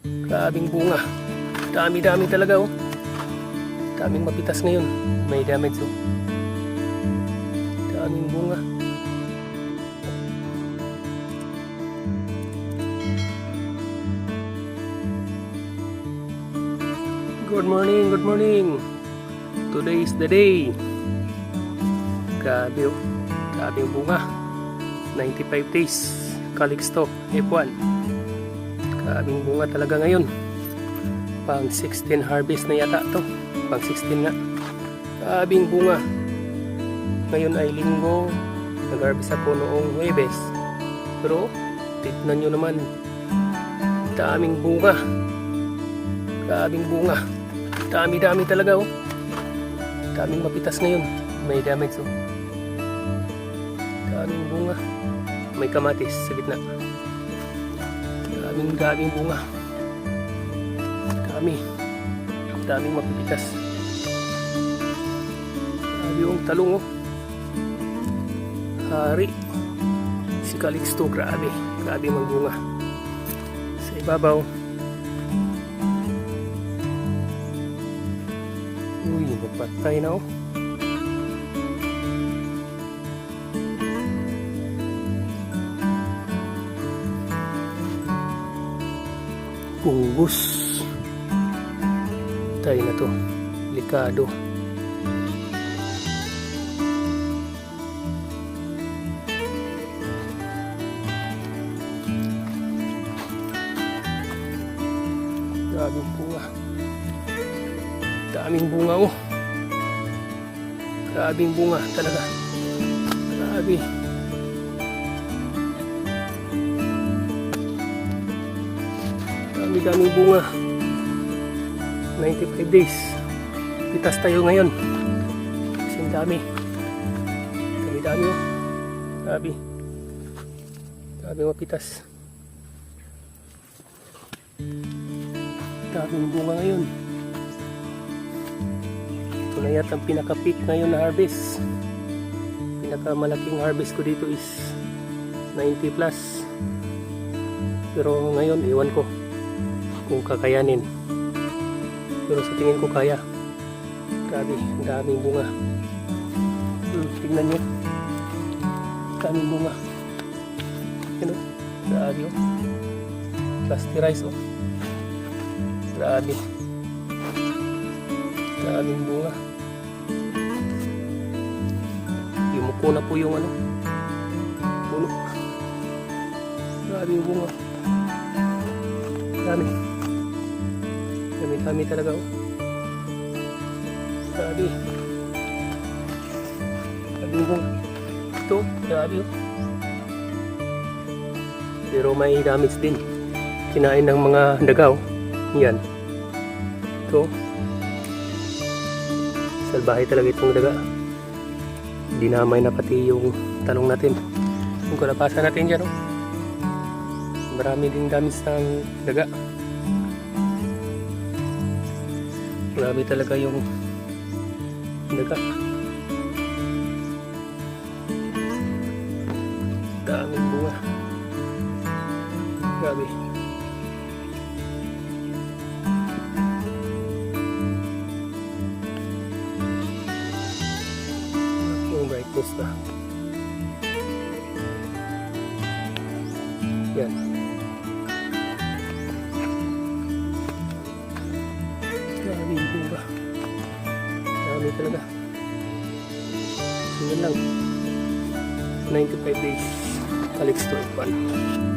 Grabing bunga. Dami-dami talaga oh. Daming mapitas ngayon. May damage oh. Daming bunga. Good morning, good morning. Today is the day. Grabe oh. Grabe yung bunga. 95 days. Calixto F1. Grabing bunga talaga ngayon. Pang 16 harvest na yata to. Pang 16 nga. Grabing bunga. Ngayon ay linggo. Nag-harvest ako noong Huwebes. Pero, tignan nyo naman. Daming bunga. Grabing bunga. Dami-dami talaga oh. Daming mapitas ngayon. May damage oh. Daming bunga. May kamatis sa gitna. Daming daming bunga. Dami. Daming mapipitas. Dami yung talong oh. Hari. Si Calixto, grabe. Grabe mang bunga. Sa ibabaw. Uy, nagpatay na oh. Pungus. Tayo na to. Likado. Daming bunga. Daming bunga oh. Grabing bunga talaga. Grabe. Dami-daming bunga. 95 days. Pitas tayo ngayon. Kasi ang dami. Dami-dami oh. Grabe. Grabe mapitas. Daming bunga ngayon. Ito na yata ang pinaka-peak ngayon na harvest. Pinakamalaking harvest ko dito is 90 plus. Pero ngayon, iwan ko kung kakayanin. Pero sa tingin ko kaya. Grabe, ang daming bunga. Hmm, tingnan nyo. Daming bunga. Yan o. Grabe o. Plasterize o. Grabe. Daming bunga. Yumuko na po yung ano. Puno. Grabe yung bunga. Dami. Dami talaga oh. Grabe. Yung bunga. Ito, grabe oh. Pero may damage din. Kinain ng mga dagaw. Yan. Ito. Salbahe talaga itong daga. Dinamay na pati yung talong natin. Yung kalapasan natin dyan oh. Marami din damage ng daga. Grabe talaga yung daga. Daming bunga. Grabe. Yung brightness ba? Yan. Grabe talaga. So yun lang. 95 days. Calix to 1.